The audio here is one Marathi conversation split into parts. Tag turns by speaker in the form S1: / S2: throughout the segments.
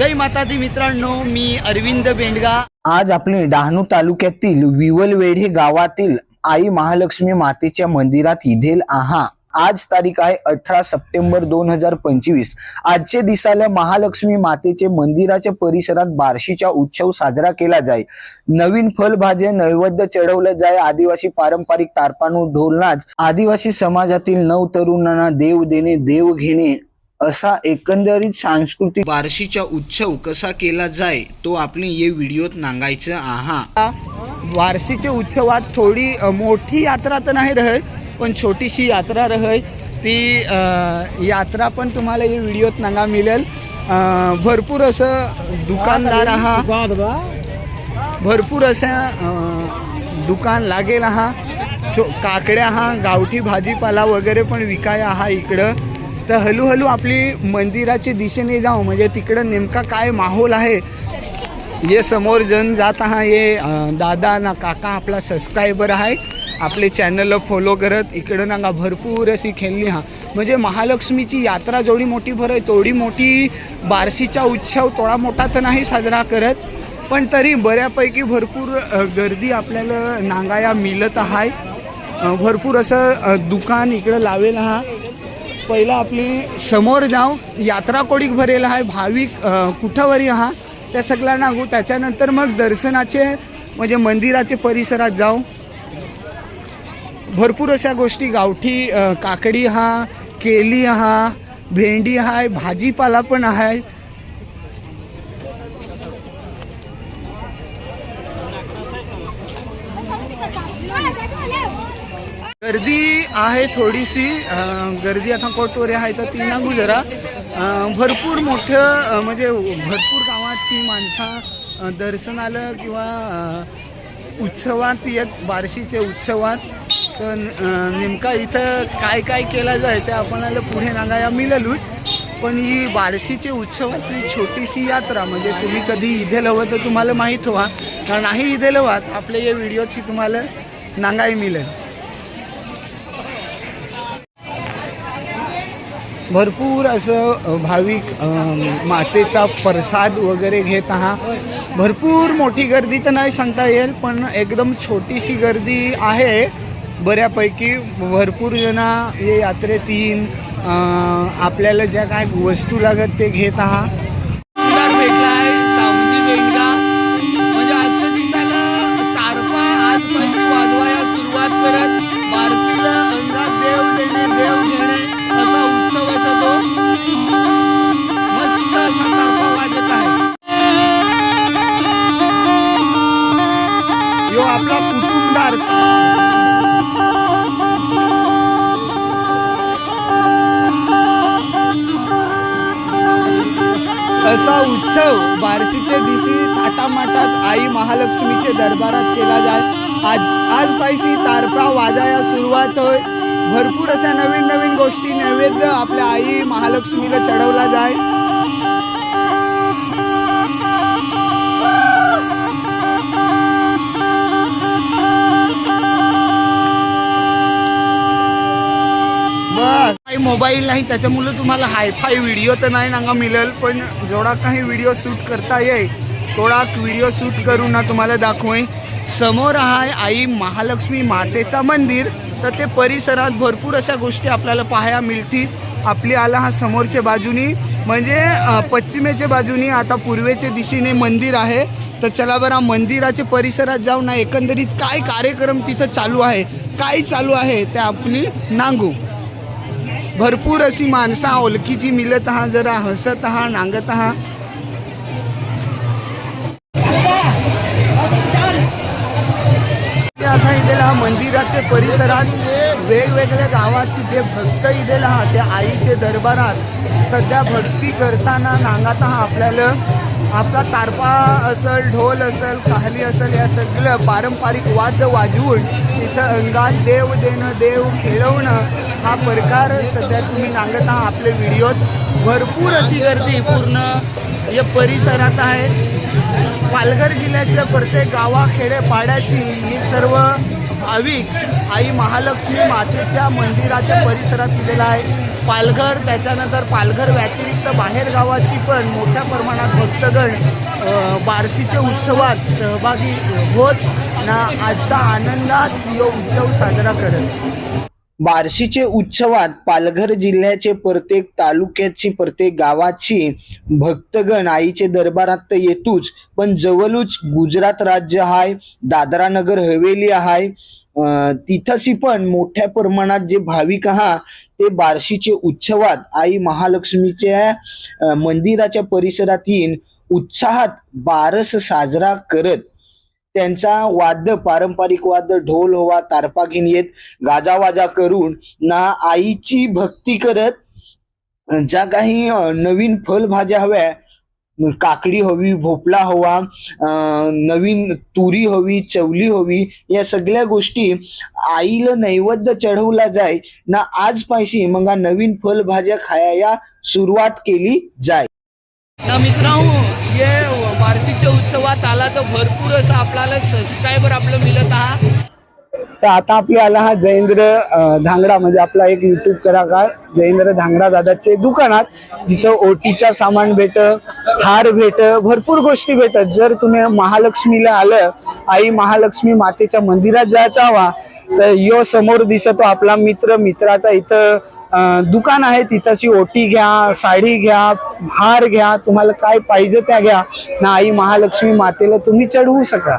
S1: जय माता दी मित्रांनो मी अरविंद बेंडगा.
S2: आज आपले डहाणू तालुक्यातील विवलवेढे गावातील आई महालक्ष्मी मातेच्या मंदिरात इधेल आहा. आज तारीख आहे अठरा सप्टेंबर दोन हजार पंचवीस. आजच्या दिसाला महालक्ष्मी मातेचे मंदिराच्या परिसरात बार्शीचा उत्सव साजरा केला जाय. नवीन फलभाज्या नैवेद्य चढवलं जाय. आदिवासी पारंपरिक तारपानू ढोलनाच. आदिवासी समाजातील नऊ तरुणांना देव देणे देव घेणे असा एकंदरीत सांस्कृतिक बार्शीचा उत्सव कसा केला जाय तो आपण ये व्हिडिओत नांगायचं आहा.
S1: वारसीच्या उत्सवात थोडी मोठी यात्रा तर नाही रह पण छोटीशी यात्रा रह ती यात्रा पण तुम्हाला या व्हिडिओत नांगा मिळेल. भरपूर असं दुकानदार आहात भरपूर असं दुकान लागेल हा छो काकड्या हा गावठी भाजीपाला वगैरे पण विकाय हा इकडं. तर हळूहळू आपली मंदिराच्या दिशेने जाऊ. म्हणजे तिकडं नेमका काय माहोल आहे? ये समोर जण जात हा ये दादा ना काका आपला सबस्क्रायबर आहे. आपले चॅनलला फॉलो करत. इकडं नागा भरपूर अशी खेळली हा. म्हणजे महालक्ष्मीची यात्रा जेवढी मोठी भर आहे तेवढी मोठी बारशीचा उत्सव थोडा मोठा तर नाही साजरा करत. पण तरी बऱ्यापैकी भरपूर गर्दी आपल्याला नांगाया मिळत आहे. भरपूर असं दुकान इकडं लावेल हा. पहिला आपली समोर जाऊ यात्रा कोडीक भरेल आहे भाविक कुठंवरी हा त्या सगळ्या नागू त्याच्यानंतर मग दर्शनाचे म्हणजे मंदिराचे परिसरात जाऊ भरपूर अशा गोष्टी गावठी काकडी हा केली हा भेंडी आहे भाजीपाला पण आहे गर्दी आहे थोडीशी गर्दी आता कोटोरे आहे तर ती नागू जरा. भरपूर मोठं म्हणजे भरपूर गावाची माणसं दर्शनाला किंवा उत्सवात येत बार्शीचे उत्सवात तर नेमका इथं काय काय केलं जाय ते आपणाला पुढे नागाया मिळेलच. पण ही बार्शीचे उत्सवातली छोटीशी यात्रा म्हणजे तुम्ही कधी इथे लवं तर तुम्हाला माहीत व्हा. कारण नाही इथे लवात आपल्या या व्हिडिओची तुम्हाला नांगाई मिळेल. भरपूर असं भाविक मातेचा प्रसाद वगैरे घेत आहात. भरपूर मोठी गर्दी तर नाही सांगता येईल पण एकदम छोटीशी गर्दी आहे. बऱ्यापैकी भरपूर जणं ये यात्रेत येईन आपल्याला ज्या काय वस्तू लागत ते घेत आहात. भेटला आहे लक्ष्मीचे दरबारात केला जाय. आज आज पायसी तारपा वाजाया सुरुवात होय. भरपूर अशा नवीन नवीन गोष्टी नैवेद्य आपल्या आई महालक्ष्मीला चढवला जाय. बस. काही मोबाईल नाही त्याच्यामुळे तुम्हाला हायफाय व्हिडिओ तर नाही नांगा मिळेल पण जेवढा काही व्हिडिओ शूट करता येईल थोडा व्हिडिओ शूट करून ना तुम्हाला दाखवेन. समोर आहे आई महालक्ष्मी मातेचा मंदिर. तर ते परिसरात भरपूर अशा गोष्टी आपल्याला पाहायला मिळतील. आपली आला हा समोरच्या बाजूनी. म्हणजे पश्चिमेच्या बाजूनी आता पूर्वेच्या दिशेने मंदिर आहे. तर चला बरं मंदिराच्या परिसरात जाऊ ना एकंदरीत काय कार्यक्रम तिथं चालू आहे काय चालू आहे ते आपली नांगू. भरपूर अशी माणसं ओळखीची मिळत आहात जरा हसत आहात नांगत आहात या इथेला मंदिराचे परिसरात वेगवेगळ्या गावाची जे भक्त इथेला हा त्या आईचे दरबारात सध्या भक्ती करताना नांगात आपल्याला. आपला तारपा असेल ढोल असेल काहली असेल या सगळं पारंपरिक वाद्य वाजवून तिथं अंगात देव देणं देव खेळवणं हा प्रकार सध्या तुम्ही नांगत आहात आपल्या व्हिडिओत. भरपूर अशी गर्दी पूर्ण या परिसरात आहे. पालघर जिल्ह्याच्या प्रत्येक गावाखेडे पाड्याची ही सर्व भाविक आई महालक्ष्मी मातेच्या मंदिराच्या परिसरात दिलेला आहे. पालघर त्याच्यानंतर पालघर व्यतिरिक्त बाहेर गावाची पण मोठ्या प्रमाणात भक्तगण बारसीच्या उत्सवात सहभागी होत. ना आजचा आनंदात यो उत्सव साजरा करत.
S2: बार्शीचे उत्सवात पालघर जिल्ह्याचे प्रत्येक तालुक्याची प्रत्येक गावाची भक्तगण आईचे दरबारात तर येतोच पण जवळच गुजरात राज्य हाय दादरा नगर हवेली हाय तिथंशी पण मोठ्या प्रमाणात जे भाविक हा ते बार्शीचे उत्सवात आई महालक्ष्मीच्या मंदिराच्या परिसरात येऊन उत्साहात बारस साजरा करत त्यांचा वाद्य पारंपरिक वाद्य ढोल हवा तारपा घेऊन येत गाजावाजा करून ना आईची भक्ती करत ज्या काही नवीन फळभाज्या हव्या काकडी हवी भोपळा हवा अं, नवीन तुरी हवी चवली हवी या सगळ्या गोष्टी आईला नैवेद्य चढवला जाय ना आज पायशी मग हा नवीन फळभाज्या खायला सुरुवात केली जाय.
S1: मित्रांनो ये उत्सवात आला तर भरपूर असं आपल्याला सबस्क्रायबर आपलं मिळत आहात. तर आता आपल्याला हा जयेंद्र धांगडा म्हणजे आपला एक युट्यूब कलाकार जयेंद्र धांगडा दादाचे दुकानात जिथं ओटीचा सामान भेट हार भेट भरपूर गोष्टी भेटत जर तुम्ही महालक्ष्मीला आलं आई महालक्ष्मी मातेच्या मंदिरात जायचा हवा तर यो समोर दिसतो आपला मित्र मित्राचा इथं दुकान आहे तिथंची ओटी घ्या साडी घ्या हार घ्या तुम्हाला काय पाहिजे त्या घ्या. ना आई महालक्ष्मी मातेला तुम्ही चढवू शका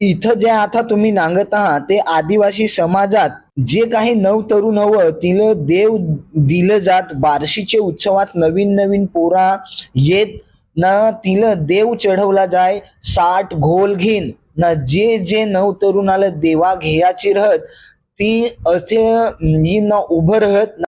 S2: इथं जे आता तुम्ही नांगत आहात ते आदिवासी समाजात जे काही नव तरुण हवं तिला देव दिलं जात बार्शीचे उत्सवात नवीन नवीन पोरा येत ना तिला देव चढवला जाय साठ घोल घेन ना जे जे नव तरुणाला देवा घेयाची रहत ती असे ना उभं राहत.
S1: ना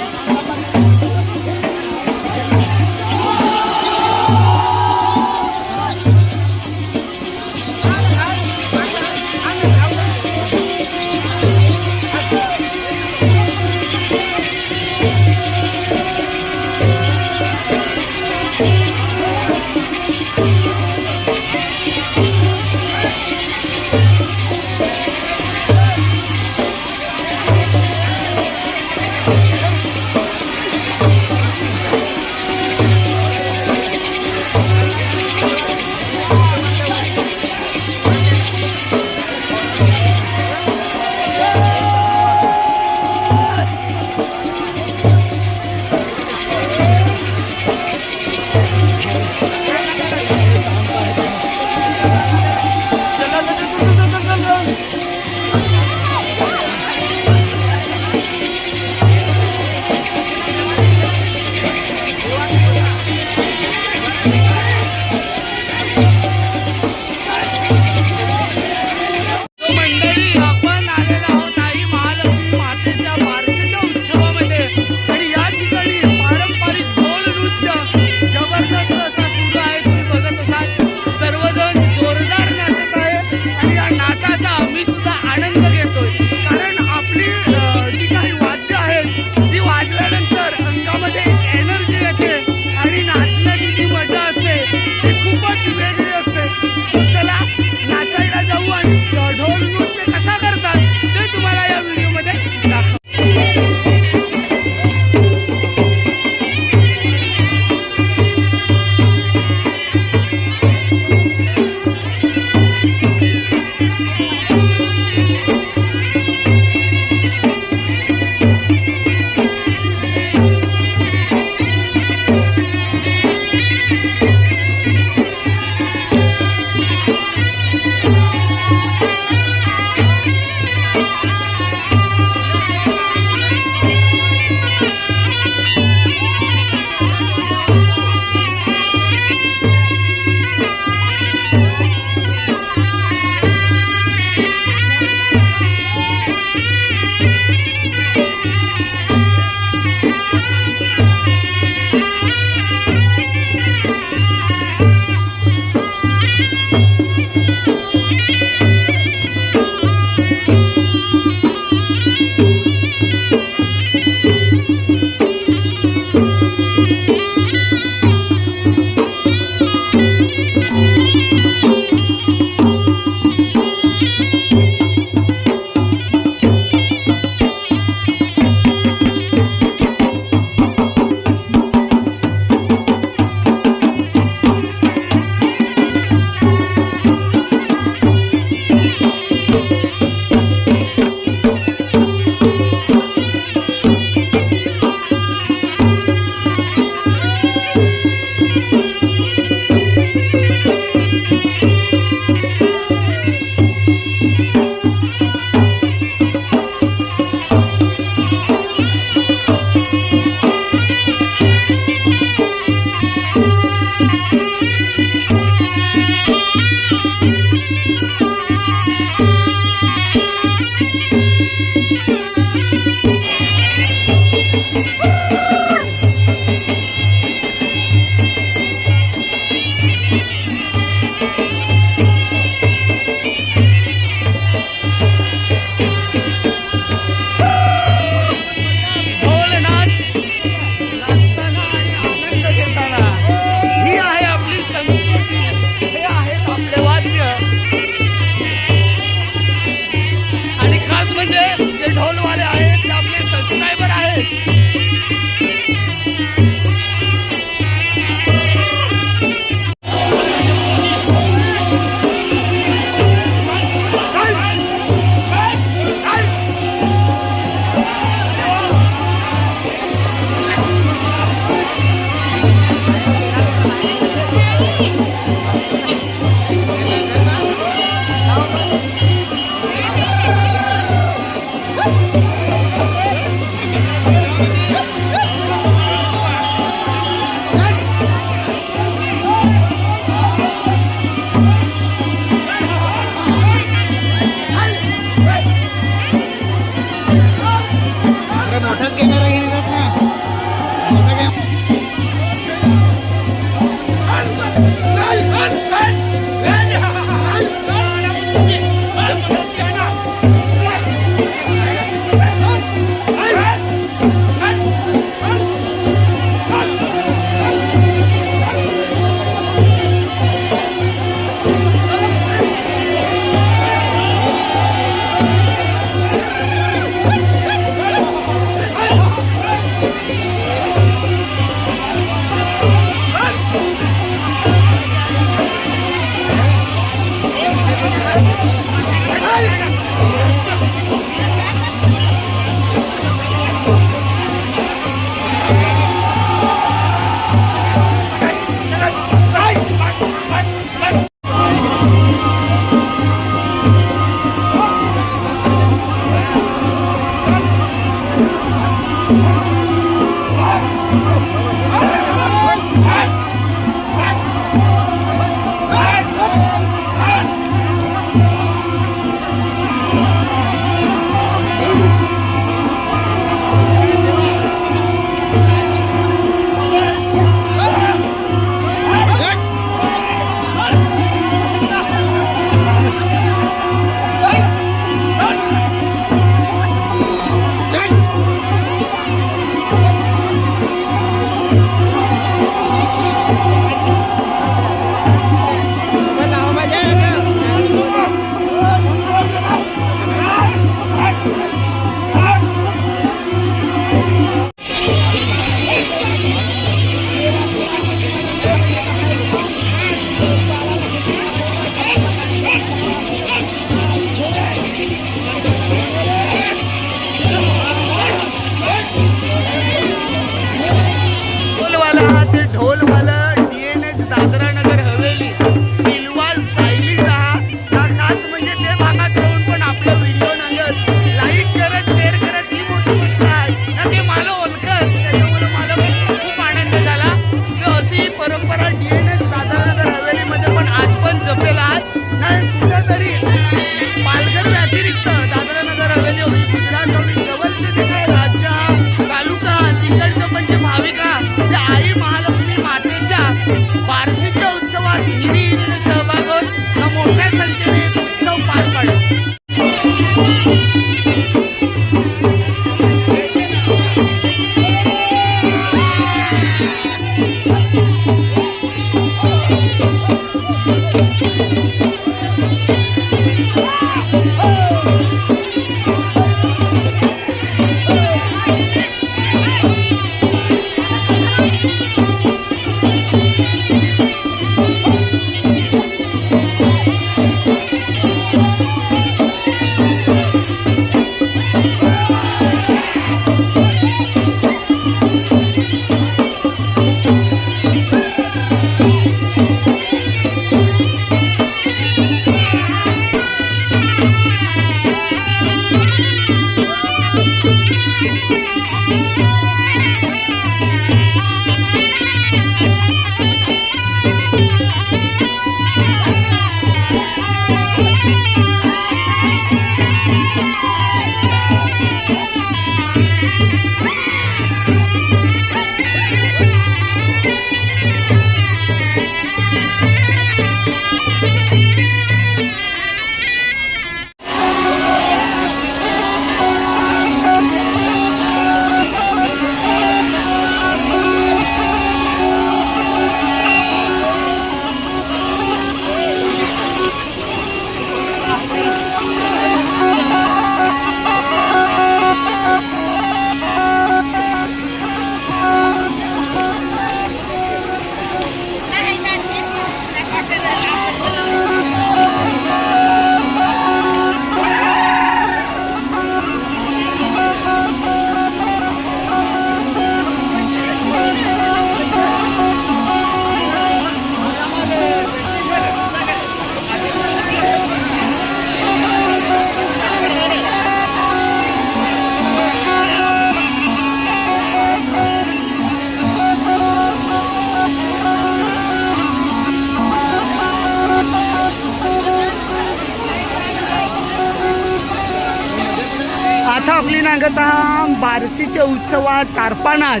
S1: आम्ही नागत आहात बारसीच्या उत्सवात तारपानात.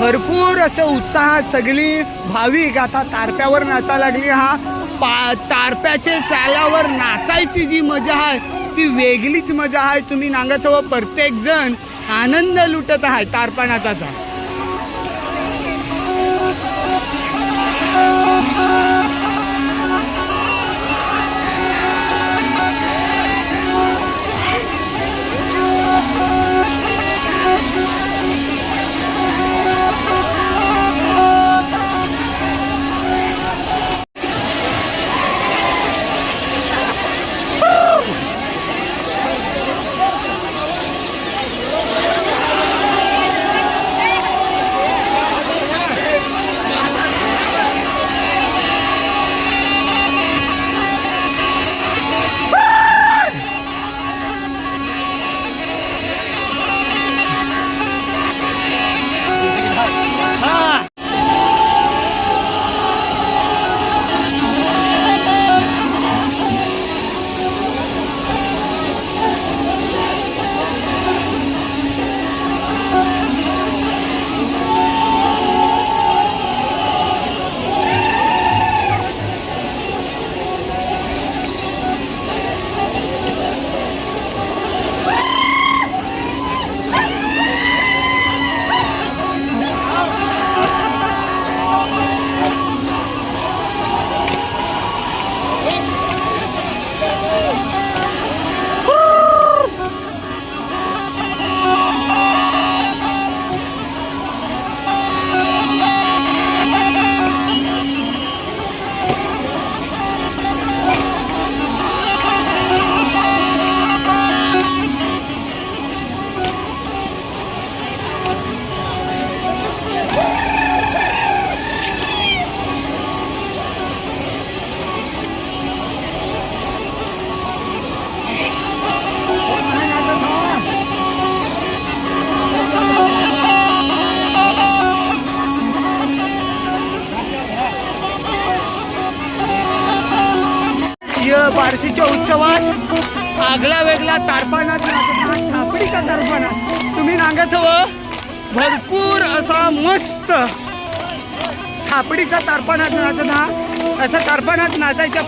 S1: भरपूर असं उत्साहात सगळी भाविक आता तारप्यावर नाचा लागली. हा पा तारप्याचे चालावर नाचायची जी मजा आहे ती वेगळीच मजा आहे. तुम्ही नांगत व प्रत्येक जण आनंद लुटत आहे तारपानाचा.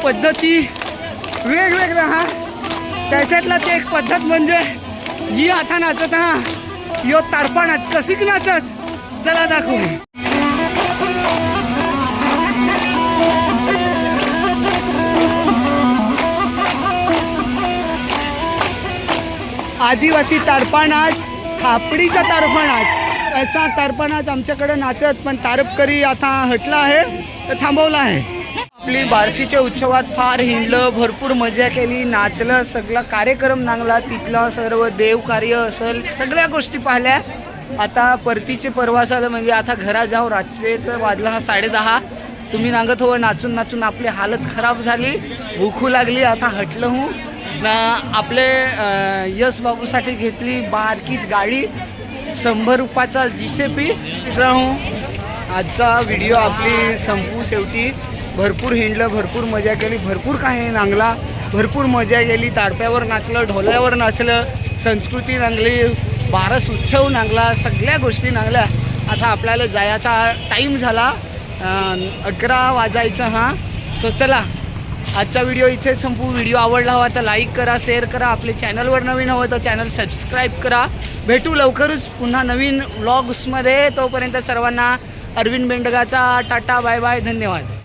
S1: पद्धती वेगवेगळ्या हा. त्याच्यातला ते एक पद्धत म्हणजे ही आता नाचत हा यो तारपानाच कशी नाचत? चला दाखवू. आदिवासी तारपानाच खापडीचा तारपणाच असा तारपणाच आमच्याकडे नाचत पण तारपकरी आता हटला आहे तर थांबवला आहे. आपली बार्शीच्या उत्सवात फार हिंडलं भरपूर मजा केली नाचलं सगळा कार्यक्रम नांगला तिथला सर्व देवकार्य असेल सगळ्या गोष्टी पाहिल्या. आता परतीचे परवास आलं म्हणजे आता घरा जाऊ रात्रीचं वाजला हा साडेदहा. तुम्ही नांगत हो नाचून नाचून आपली हालत खराब झाली भूकू लागली आता हटलं हूँ. ना आपले यश बाबूसाठी घेतली बारकीच गाडी शंभर रुपयाचा जीशेपी राहू आजचा व्हिडिओ आपली संपू शेवटी. भरपूर हिंडलं भरपूर मजा केली भरपूर काही नांगला भरपूर मजा गेली तारप्यावर नाचलं ढोल्यावर नाचलं संस्कृती नांगली बारस उत्सव नांगला सगळ्या गोष्टी नांगल्या. आता आपल्याला जायचा टाईम झाला. अकरा वाजायचा हा. सो चला. आजचा व्हिडिओ इथे संपू. व्हिडिओ आवडला हवा तर लाईक करा शेअर करा. आपले चॅनलवर नवीन हवं तर चॅनल सबस्क्राईब करा. भेटू लवकरच पुन्हा नवीन व्लॉग्समध्ये तोपर्यंत सर्वांना अरविंद बेंडगाचा टाटा बाय बाय धन्यवाद.